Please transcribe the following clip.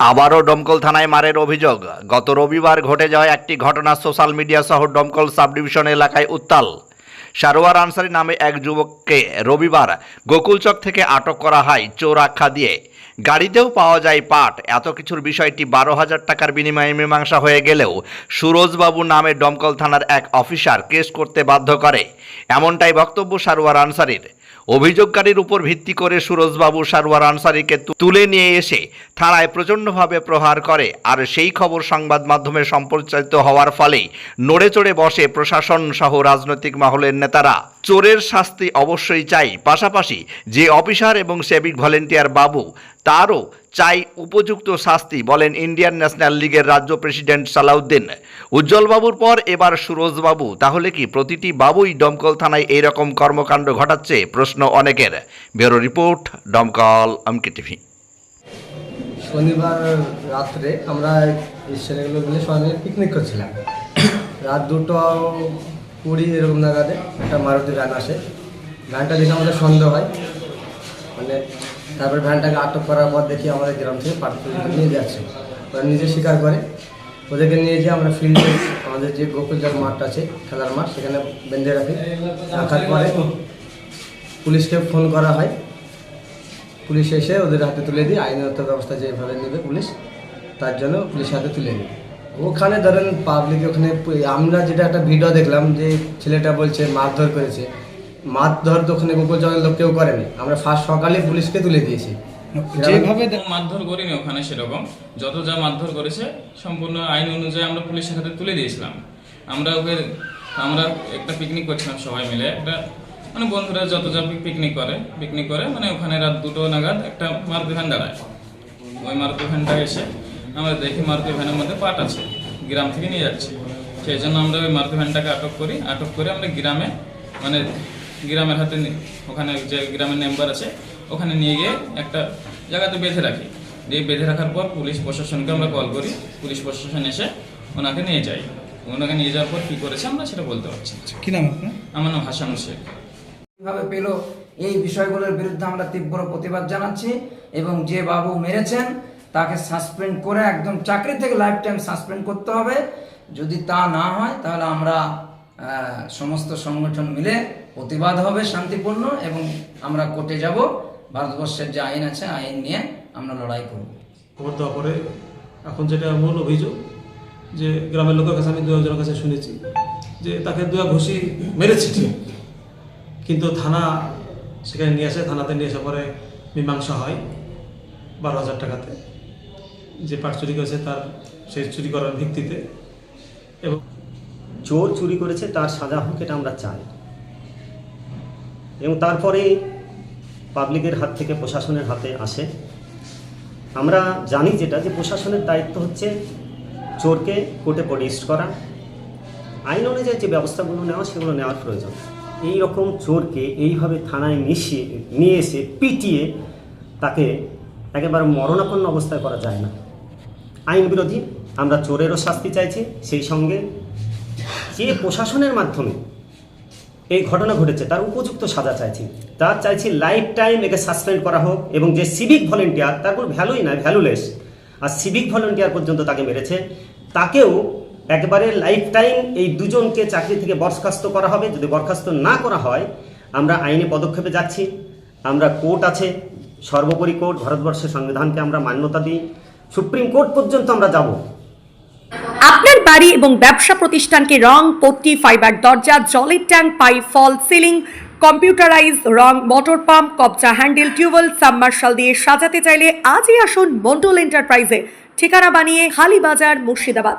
আবারও ডমকল থানায় মারের অভিযোগ। গত রবিবার ঘটে যাওয়া একটি ঘটনা সোশ্যাল মিডিয়া সহ ডমকল সাব ডিভিশন এলাকায় উত্তাল। সারোয়ার আনসারি নামে এক যুবককে রবিবার গোকুলচক থেকে আটক করা হয় চোর আখ্যা দিয়ে। গাড়িতেও পাওয়া যায় পাট। এত কিছুর বিষয়টি বারো হাজার টাকার বিনিময়ে মীমাংসা হয়ে গেলেও সুরজবাবু নামে ডমকল থানার এক অফিসার কেস করতে বাধ্য করে। এমনটাই বক্তব্য সারোয়ার আনসারির। অভিযোগকারীর উপর ভিত্তি করে সুরজবাবু সারোয়ার আনসারিকে তুলে নিয়ে এসে থানায় প্রচণ্ডভাবে প্রহার করে। আর সেই খবর সংবাদ মাধ্যমে সম্প্রচারিত হওয়ার ফলে নড়ে চড়ে বসে প্রশাসন সহ রাজনৈতিক মহলের নেতারা। চোরের শাস্তি অবশ্যই চাই। পাশাপাশি যে অফিসার এবং সেবিক ভলেন্টিয়ার বাবু, তারও চাই উপযুক্ত শাস্তি, বলেন ইন্ডিয়ান ন্যাশনাল লীগের রাজ্য প্রেসিডেন্ট সালাউদ্দিন। উজ্জ্বলবাবুর পর এবার সুরজবাবু, তাহলে কি প্রতিটি বাবুই দমকল থানায় এইরকম কর্মকাণ্ড ঘটাচ্ছে? প্রশ্ন অনেকের। ব্যুরো রিপোর্ট, দমকল, আমকে টিভি। শনিবার রাত্রে আমরা ছেলেগুলো মিলে সবাই পিকনিক করছিলাম। রাত দুটো কুড়ি এরকম নাগাদে একটা মারুতি ভ্যান আসে। ভ্যানটা দেখে আমাদের সন্দেহ হয়। মানে তারপর ভ্যানটাকে আটক করার পর দেখি আমাদের গ্রাম থেকে পাটপুরি নিয়ে যাচ্ছে। ওরা নিজে স্বীকার করে। ওদেরকে নিয়ে যেয়ে আমরা ফিল্ডে আমাদের যে গোকুলজার মাঠ আছে, খেলার মাঠ, সেখানে বেঁধে রাখি রাখার পরে পুলিশকে ফোন করা হয়। পুলিশ এসে ওদের হাতে তুলে দিই আইনত ব্যবস্থা যেভাবে নেবে পুলিশ, তার জন্য পুলিশ হাতে তুলে দিই ওখানে ধরেন পাবলিক ওখানে আমরা যেটা একটা ভিডিও দেখলাম যে ছেলেটা বলছে, মারধর করেছে। মারধর তো ওখানে গোকুল জলের লোক কেউ করেনি। আমরা ফার্স্ট সকালে পুলিশকে তুলে দিয়েছি। যেভাবে মারধর করিনি ওখানে সেরকম। যত যা মারধর করেছে সম্পূর্ণ আইন অনুযায়ী আমরা পুলিশের হাতে তুলে দিয়েছিলাম। আমরা ওকে আমরা একটা পিকনিক করছিলাম সবাই মিলে। একটা মানে বন্ধুরা যত যা পিকনিক করে পিকনিক করে মানে ওখানে রাত দুটো নাগাদ একটা মারুতি ভ্যান দাঁড়ায়। ওই মারুতি ভ্যানটা এসে আমরা দেখি মারুতি ভ্যানের মধ্যে পাট আছে গ্রাম থেকে নিয়ে যাচ্ছে। সেই জন্য আমরা ওই মারুতি ভ্যানটাকে আটক করি। আটক করে আমরা গ্রামে মানে গ্রামের হাতে ওখানে যে গ্রামের মেম্বার আছে ওখানে নিয়ে গিয়ে একটা জায়গাতে বেঁধে রাখি। দিয়ে বেঁধে রাখার পর পুলিশ প্রশাসনকে আমরা কল করি। পুলিশ প্রশাসন এসে ওনাকে নিয়ে যায়। ওনাকে নিয়ে যাওয়ার পর কী করেছে আমরা সেটা বলতে পারছি না। কি নাম আপনার? আমার নাম হাসানুর শেখ কীভাবে পেল? এই বিষয়গুলোর বিরুদ্ধে আমরা তীব্র প্রতিবাদ জানাচ্ছি এবং যে বাবু মেরেছেন তাকে সাসপেন্ড করে একদম চাকরি থেকে লাইফ টাইম সাসপেন্ড করতে হবে। যদি তা না হয় তাহলে আমরা সমস্ত সংগঠন মিলে প্রতিবাদ হবে শান্তিপূর্ণ এবং আমরা কোর্টে যাব। ভারতবর্ষের যে আইন আছে, আইন নিয়ে আমরা লড়াই করব। খবর দেওয়ার পরে এখন যেটা মূল অভিযোগ, যে গ্রামের লোকের কাছে আমি দু একজনের কাছে শুনেছি, যে তাকে দু এক ঘুষি মেরেছে ঠিক। কিন্তু থানা সেখানে নিয়ে আসে, থানাতে নিয়ে আসার পরে মীমাংসা হয় বারো হাজার টাকাতে। যে পাট চুরি করেছে তার সেই চুরি করার ভিত্তিতে। এবং চোর চুরি করেছে, তার সাজা হোক, এটা আমরা চাই। এবং তারপরে পাবলিকের হাত থেকে, প্রশাসনের হাতে আসে। আমরা জানি যেটা, যে প্রশাসনের দায়িত্ব হচ্ছে চোরকে কোর্টে প্রডিউস করা। আইন অনুযায়ী যে ব্যবস্থাগুলো নেওয়া, সেগুলো নেওয়ার প্রয়োজন। এই রকম চোরকে এইভাবে থানায় মিশিয়ে, নিয়ে এসে পিটিয়ে তাকে একেবারে মরণাপন্ন অবস্থায় করা যায় না। আইন বিরোধী আমরা চোরেরও শাস্তি চাইছি, সেই সঙ্গে যে প্রশাসনের মাধ্যমে এই ঘটনা ঘটেছে, তার উপযুক্ত সাজা চাইছি। তার চাইছি লাইফ টাইম একে সাসপেন্ড করা হোক এবং যে সিভিক ভলেন্টিয়ার তার কোনো ভ্যালুই নাই ভ্যালুলেস আর সিভিক ভলেন্টিয়ার পর্যন্ত তাকে মেরেছে। তাকেও একবারে লাইফ টাইম এই দুজনকে চাকরি থেকে বরখাস্ত করা হবে। যদি বরখাস্ত না করা হয়, আমরা আইনি পদক্ষেপে যাচ্ছি। আমরা কোর্ট আছে, সর্বোপরি কোর্ট, ভারতবর্ষের সংবিধানকে আমরা মান্যতা দিই। সুপ্রিম কোর্ট পর্যন্ত আমরা যাব। বাড়ি এবং ব্যবসা প্রতিষ্ঠানকে রং, পট্টি ফাইবার দরজা জলের tank pipe fall ceiling computerise রং মোটর পাম্প কবজা হ্যান্ডেল টিউবওয়েল সাবমার্শাল দিয়ে সাজাতে চাইলে আজই আসুন মন্ডল এন্টারপ্রাইজে ঠিকানা বানিয়ে হালিবাজার, মুর্শিদাবাদ।